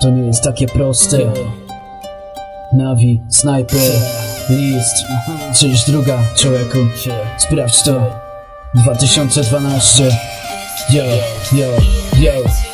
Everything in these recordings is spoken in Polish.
To nie jest takie proste. Nawi, snajper, list. Czyż druga, człowieku. Sprawdź to. 2012. Yo, yo, yo.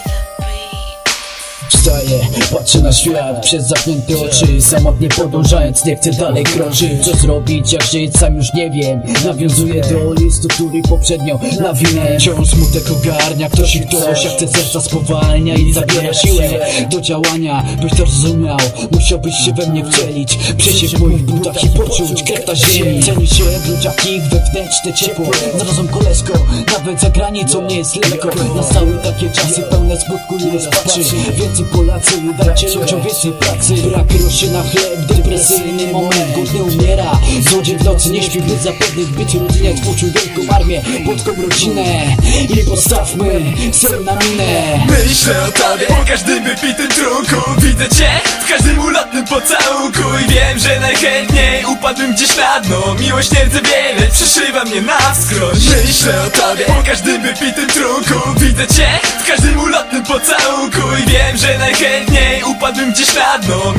Wstaję, patrzę na świat przez zamknięte oczy Samotnie podążając, nie chcę dalej kroczyć Co zrobić, jak żyć, sam już nie wiem. Nawiązuję do listu, który poprzednio nawinę. Wciąż smutek ogarnia, ktoś i ktoś Jak te serca spowalnia i zabiera siłę. Do działania, byś to rozumiał Musiałbyś się we mnie wcielić. Przesieć w moich butach i poczuć krew na ziemi. Ceni się w ludziach ich wewnętrzne ciepło. Zrozum koleżko, nawet za granicą nie jest lekko. Nastały takie czasy pełne i rozpaczy Więcej Polacy, dajcie ludziom więcej pracy. Brak groszy na chleb, depresyjny moment. Głodny umiera, złodziej w nocy nie śpi By zapewnić być rodzinie wielką armię Płotką rodzinę. I postawmy ser na minę. Myślę o tobie każdym wypitym trunku. Widzę cię w każdym ulotnym pocałunku I wiem, że najchętniej upadłbym gdzieś na dno. Miłość nie wiele, przeszywa mnie na wskroś. Myślę o tobie po każdym wypitym trunku Widzę cię w każdym ulotnym pocałunku I wiem, że najchętniej upadłbym gdzieś na dno.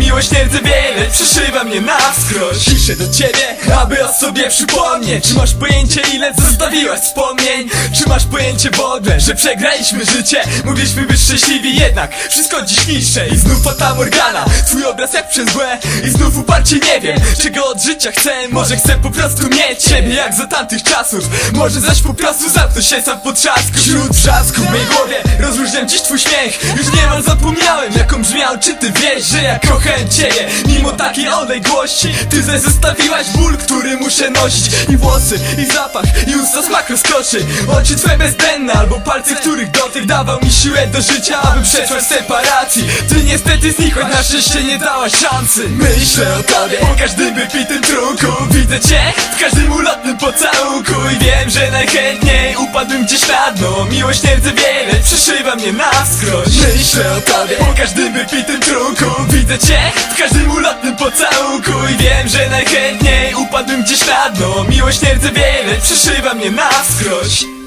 Rdzę wiele, przeszywa mnie na wskroś. Piszę do ciebie, aby o sobie przypomnieć. Czy masz pojęcie ile zostawiłaś wspomnień? Czy masz pojęcie w ogóle, że przegraliśmy życie? Mogliśmy być szczęśliwi jednak. Wszystko dziś niższe i znów fata Morgana. Twój obraz jak przez mgłę i znów uparcie nie wiem Czego od życia chcę, może chcę po prostu mieć Ciebie jak za tamtych czasów. Może zaś po prostu zamknąć się sam po trzasku Wśród w mej głowie rozróżniam dziś twój śmiech. Już niemal zapomniałem jaką brzmiał Czy ty wiesz, że ja kocham ciebie Mimo takiej odległości Ty zaś zostawiłaś ból, który muszę nosić. I włosy, i zapach, i usta smak rozkoszy Oczy twe bezbędne, albo palce, których dotyk dawał mi siłę do życia Aby przetrwać separacji. Ty niestety znikłaś, na szczęście nie dałaś szansy. Myślę o tobie po każdym wypitym trunku Widzę cię w każdym ulotnym pocałunku. I wiem, że najchętniej upadłbym gdzieś na dno. Miłość nie wiele, przeszywa mnie na wskroś. Myślę o tobie po każdym wypitym trunku Widzę cię w każdym ulotnym pocałunku I wiem, że najchętniej upadłbym gdzieś na dno. Miłość nie wiele, przeszywa mnie na wskroś